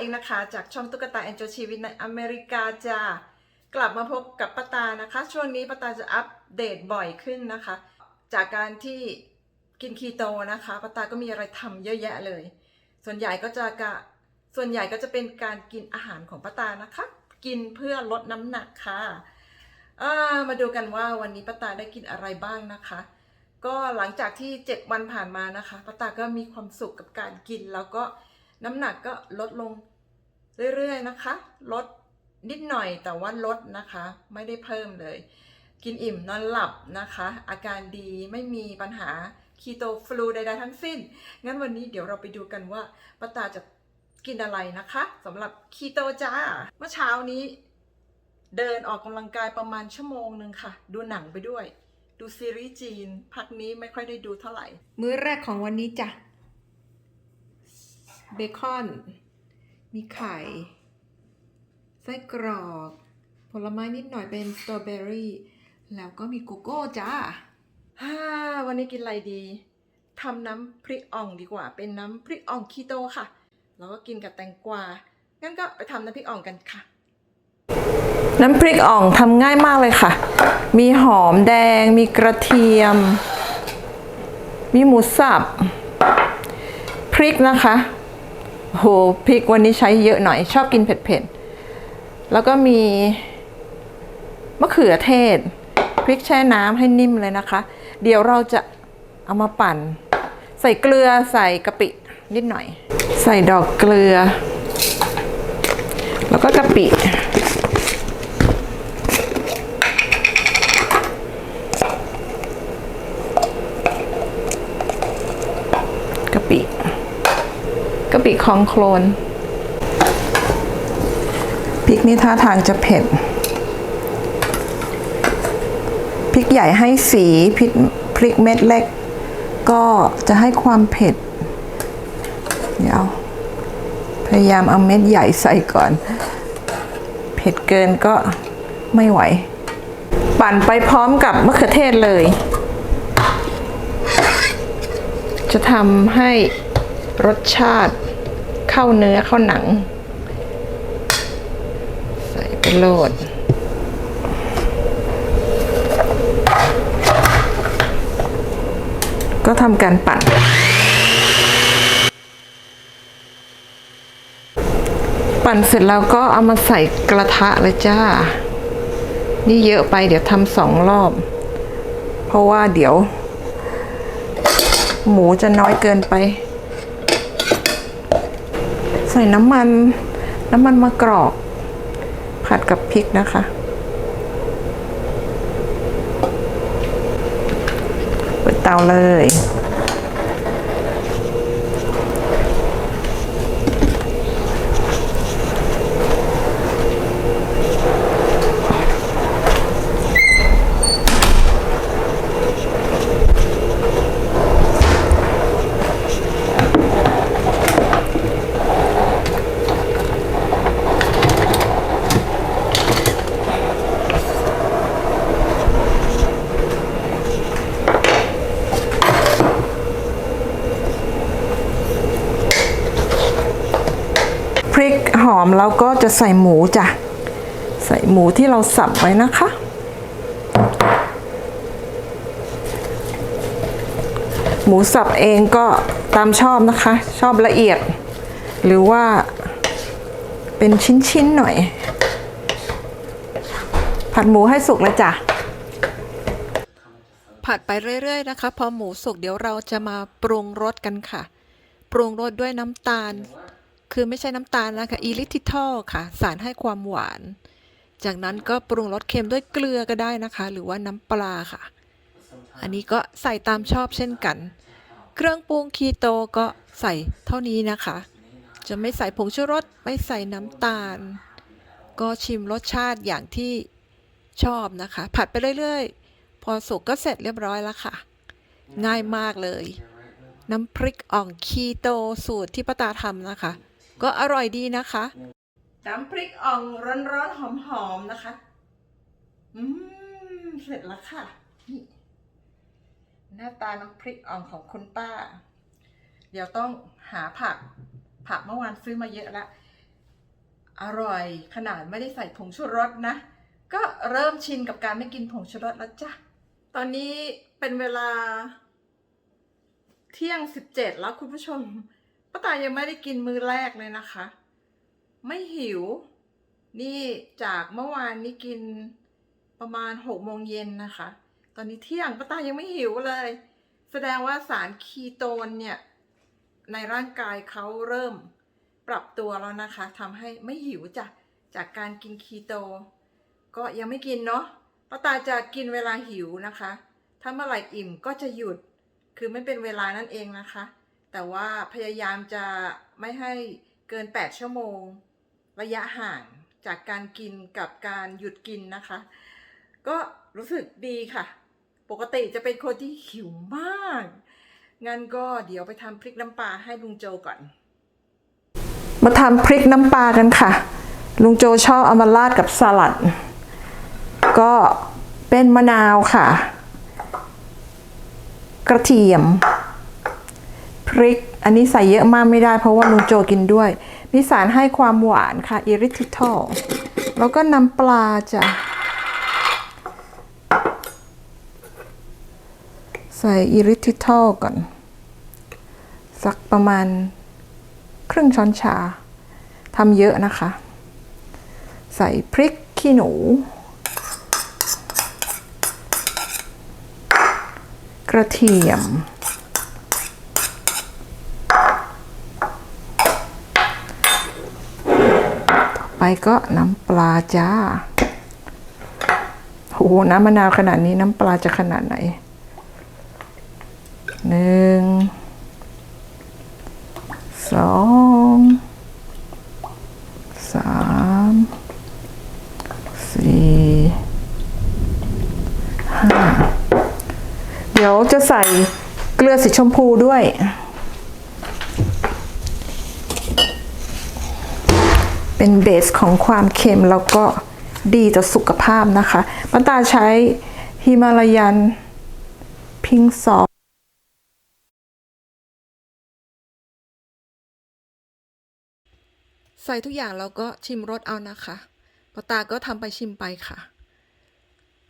เองนะคะ จากช่องตุ๊กตาแอนโจชีวิตในอเมริกาจ้ากลับมาพบกับป้าตานะคะ ช่วงนี้ป้าตาจะอัปเดตบ่อยขึ้นนะคะ จากการที่กินคีโตนะคะป้าตาก็มีอะไรทำเยอะแยะเลย ส่วนใหญ่ก็จะกะส่วนใหญ่ก็จะเป็นการกินอาหารของป้าตานะคะ กินเพื่อลดน้ำหนักค่ะามาดูกันว่าวันนี้ป้าตาได้กินอะไรบ้างนะคะ ก็หลังจากที่ 7 วันผ่านมานะคะป้าตาก็มีความสุขกับการกิน แล้วก็น้ำหนักก็ลดลง เรื่อยๆนะคะ ลดนิดหน่อยแต่ว่าลดนะคะ ไม่ได้เพิ่มเลย กินอิ่มนอนหลับนะคะ อาการดีไม่มีปัญหาคีโตฟลูใดๆทั้งสิ้น งั้นวันนี้เดี๋ยวเราไปดูกันว่าป้าตาจะกินอะไรนะคะสำหรับคีโตจ้า เมื่อเช้านี้ เดินออกกำลังกายประมาณชั่วโมงหนึ่งค่ะ ดูหนังไปด้วย ดูซีรีส์จีน พักนี้ไม่ค่อยได้ดูเท่าไหร่ มื้อแรกของวันนี้จ้ะเบคอน มีไข่ ไส้กรอก ผลไม้นิดหน่อยเป็นสตรอเบอรี่แล้วก็มีโกโก้จ้าฮ่าวันนี้กินอะไรดีทำน้ำพริกอ่องดีกว่า เป็นน้ำพริกอ่องคีโตค่ะ แล้วก็กินกับแตงกวา งั้นก็ไปทำน้ำพริกอ่องกันค่ะ น้ำพริกอ่องทำง่ายมากเลยค่ะ มีหอมแดง มีกระเทียม มีหมูสับ พริกนะคะ โหพริกวันนี้ใช้เยอะหน่อย ชอบกินเผ็ดๆ แล้วก็มีมะเขือเทศ พริกแช่น้ำให้นิ่มเลยนะคะ เดี๋ยวเราจะเอามาปั่น ใส่เกลือใส่กะปินิดหน่อย ใส่ดอกเกลือ แล้วก็กะปิ กะปิ กะปิคองโคลนพริกนี่ท่าทางจะเผ็ดพริกใหญ่ให้สีพริกพริกเม็ดเล็ก ก็จะให้ความเผ็ด เดี๋ยว พยายามเอาเม็ดใหญ่ใส่ก่อน เผ็ดเกินก็ไม่ไหว ปั่นไปพร้อมกับมะเขือเทศเลย จะทำให้ รสชาติเข้าเนื้อเข้าหนัง ใส่ไปโลดก็ทำการปั่น ปั่นเสร็จแล้วก็เอามาใส่กระทะเลยจ้า นี่เยอะไปเดี๋ยวทำสองรอบ เพราะว่าเดี๋ยว หมูจะน้อยเกินไป ใส่น้ำมัน น้ำมันมะกรอก ผัดกับพริกนะคะ เปิดเตาเลย พริกห อมแล้วก็จะใส่หมูจ้ะ ใส่หมูที่เราสับไว้นะคะ หมูสับเองก็ตามชอบนะคะ ชอบละเอียด หรือว่าเป็นชิ้นๆหน่อย ผัดหมูให้สุกเลยจ้ะผัดไปเรื่อยๆนะคะ พอหมูสุกเดี๋ยวเราจะมาปรุงรสกันค่ะ ปรุงรสด้วยน้ำตาล คือไม่ใช่น้ำตาลนะคะอีลิทิทอลค่ะ สารให้ความหวาน จากนั้นก็ปรุงรสเค็มด้วยเกลือก็ได้นะคะ หรือว่าน้ำปลาค่ะ อันนี้ก็ใส่ตามชอบเช่นกัน เครื่องปรุงคีโตก็ใส่เท่านี้นะคะ จะไม่ใส่ผงชูรสไม่ใส่น้ำตาล ก็ชิมรสชาติอย่างที่ชอบนะคะ ผัดไปเรื่อยๆ พอสุกก็เสร็จเรียบร้อยแล้วค่ะ ง่ายมากเลย น้ำพริกอ่องคีโตสูตรที่ป้าตาทำนะคะ ก็อร่อยดีนะคะน้ำพริกอ่องร้อนๆหอมๆนะคะ อืม เสร็จแล้วค่ะ นี่หน้าตาน้ำพริกอ่องของคุณป้า เดี๋ยวต้องหาผัก ผักเมื่อวานซื้อมาเยอะแล้วอร่อยขนาดไม่ได้ใส่ผงชูรสนะ ก็เริ่มชินกับการไม่กินผงชูรสแล้วจ้ะ ตอนนี้เป็นเวลาเที่ยงสิบเจ็ดแล้วคุณผู้ชม ป้าตายังไม่ได้กินมื้อแรกเลยนะคะ ไม่หิว นี่จากเมื่อวานนี้กินประมาณหกโมงเย็นนะคะ ตอนนี้เที่ยงป้าตายังไม่หิวเลย แสดงว่าสารคีโตนเนี่ย ในร่างกายเขาเริ่มปรับตัวแล้วนะคะทำให้ไม่หิวจ้ะจากการกินคีโต ก็ยังไม่กินเนาะป้าตาจะกินเวลาหิวนะคะ ถ้าเมื่อไหร่อิ่มก็จะหยุด คือไม่เป็นเวลานั่นเองนะคะ แต่ว่าพยายามจะไม่ให้เกิน 8 ชั่วโมง ระยะห่างจากการกินกับการหยุดกินนะคะ ก็รู้สึกดีค่ะ ปกติจะเป็นคนที่หิวมาก งั้นก็เดี๋ยวไปทำพริกน้ำปลาให้ลุงโจก่อน มาทำพริกน้ำปลากันค่ะ ลุงโจชอบเอามาราดกับสลัด ก็เป็นมะนาวค่ะ กระเทียม พริก อันนี้ใส่เยอะมากไม่ได้เพราะว่าลุงโจกินด้วย มีสารให้ความหวานค่ะอิริทิทอลแล้วก็น้ำปลาจ้ะใส่อิริทิทอลก่อน สักประมาณครึ่งช้อนชาทำเยอะนะคะ ใส่พริกขี้หนู กระเทียม ไปก็น้ำปลาจ้าโอ้โหน้ำมะนาวขนาดนี้น้ำปลาจะขนาดไหนหนึ่งสองสามสี่ห้าเดี๋ยวจะใส่เกลือสีชมพูด้วย เป็นเบสของความเค็มแล้วก็ดีต่อสุขภาพนะคะป้าตาใช้ฮิมาลายันพิงซอใส่ทุกอย่างเราก็ชิมรสเอานะคะปาตาก็ทำไปชิมไปค่ะ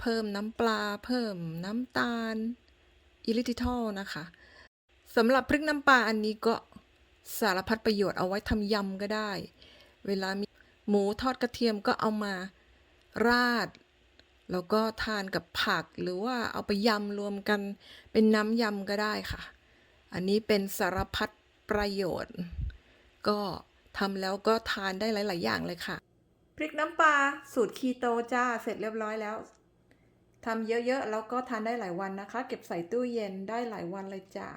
เพิ่มน้ำปลา เพิ่มน้ำตาลอิลิทิทอลนะคะสำหรับพริกน้ำปลาอันนี้ก็สารพัดประโยชน์เอาไว้ทำยำก็ได้ เวลามีหมูทอดกระเทียมก็เอามาราด แล้วก็ทานกับผักหรือว่าเอาไปยำรวมกันเป็นน้ำยำก็ได้ค่ะ อันนี้เป็นสารพัดประโยชน์ ก็ทำแล้วก็ทานได้หลาย ๆ อย่างเลยค่ะ พริกน้ำปลาสูตรคีโตจ้าเสร็จเรียบร้อยแล้วทำเยอะ ๆ แล้วก็ทานได้หลายวันนะคะ เก็บใส่ตู้เย็นได้หลายวันเลยจ้า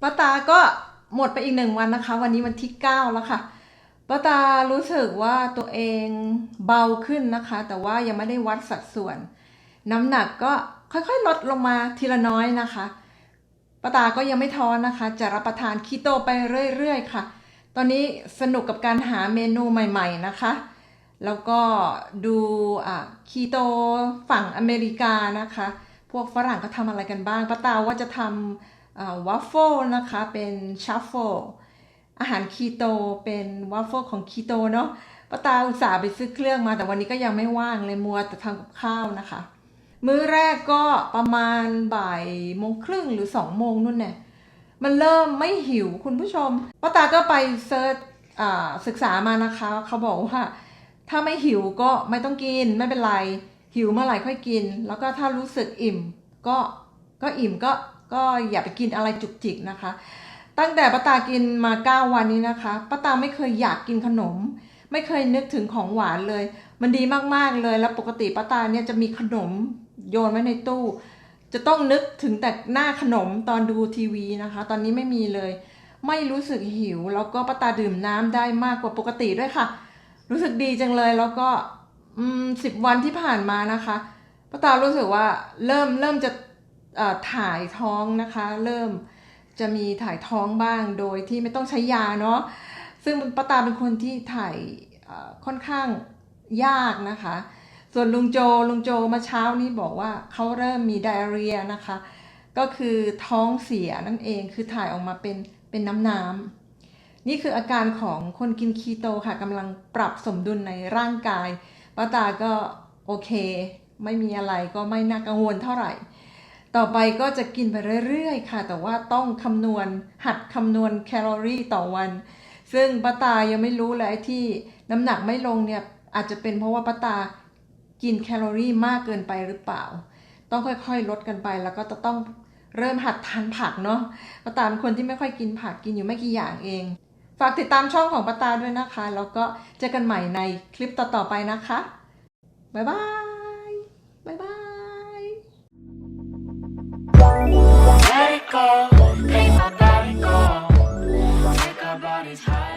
ป้าตาก็หมดไปอีกหนึ่งวันนะคะ วันนี้วันที่ 9 แล้วค่ะ ป้าตารู้สึกว่าตัวเองเบาขึ้นนะคะ แต่ว่ายังไม่ได้วัดสัดส่วน น้ำหนักก็ค่อยๆ ลดลงมาทีละน้อยนะคะป้าตาก็ยังไม่ท้อนะคะ จะรับประทานคีโตไปเรื่อยๆค่ะ ตอนนี้สนุกกับการหาเมนูใหม่ๆนะคะ แล้วก็ดูอะคีโตฝั่งอเมริกานะคะ พวกฝรั่งเขาทำอะไรกันบ้างป้าตาว่าจะทำอ่าวัฟเฟิลนะคะเป็นชัฟเฟิล อาหารคีโตเป็นวัฟเฟิลของคีโตเนาะป้าตาอุตส่าห์ไปซื้อเครื่องมา แต่วันนี้ก็ยังไม่ว่างเลยมัวแต่ทำกับข้าวนะคะ มื้อแรกก็ประมาณบ่ายโมงครึ่งหรือสองโมงนู่นเนี่ยมันเริ่มไม่หิวคุณผู้ชมป้าตาก็ไปเซิร์ชศึกษามานะคะ เขาบอกว่า ถ้าไม่หิวก็ไม่ต้องกินไม่เป็นไร หิวเมื่อไหร่ค่อยกิน แล้วก็ถ้ารู้สึกอิ่ม ก็ก็อิ่มก็ก็อย่าไปกินอะไรจุกจิกนะคะ ตั้งแต่ป้าตากินมาเก้าวันนี้นะคะป้าตาไม่เคยอยากกินขนม ไม่เคยนึกถึงของหวานเลย มันดีมากๆเลยแล้วปกติป้าตาเนี่ยจะมีขนมโยนไว้ในตู้ จะต้องนึกถึงแต่หน้าขนมตอนดูทีวีนะคะ ตอนนี้ไม่มีเลย ไม่รู้สึกหิว แล้วก็ป้าตาดื่มน้ำได้มากกว่าปกติด้วยค่ะ รู้สึกดีจังเลยแล้วก็สิบวันที่ผ่านมานะคะป้าตารู้สึกว่าเริ่มเริ่มจะถ่ายท้องนะคะ เริ่ม จะมีถ่ายท้องบ้างโดยที่ไม่ต้องใช้ยาเนาะซึ่งป้าตาเป็นคนที่ถ่ายค่อนข้างยากนะคะ ส่วนลุงโจลุงโจมาเช้านี้บอกว่าเขาเริ่มมีไดอาเรียนะคะ ก็คือท้องเสียนั่นเองคือถ่ายออกมาเป็นเป็นน้ำน้ำนี่คืออาการของคนกินคีโตค่ะกำลังปรับสมดุลในร่างกายป้าตาก็โอเค ไม่มีอะไรก็ไม่น่ากังวลเท่าไหร่ ต่อไปก็จะกินไปเรื่อยๆ ค่ะ แต่ว่าต้องคำนวณหัดคำนวณแคลอรี่ต่อวัน ซึ่งป้าตายังไม่รู้เลยที่น้ำหนักไม่ลงเนี่ยอาจจะเป็นเพราะว่าป้าตากินแคลอรี่มากเกินไปหรือเปล่า ต้องค่อยๆ ลดกันไปแล้วก็จะต้องเริ่มหัดทานผักเนาะป้าตาเป็นคนที่ไม่ค่อยกินผักกินอยู่ไม่กี่อย่างเอง ฝากติดตามช่องของป้าตาด้วยนะคะ แล้วก็เจอกันใหม่ในคลิปต่อๆไปนะคะบ๊ายบาย go, make my body go. Take our bodies high.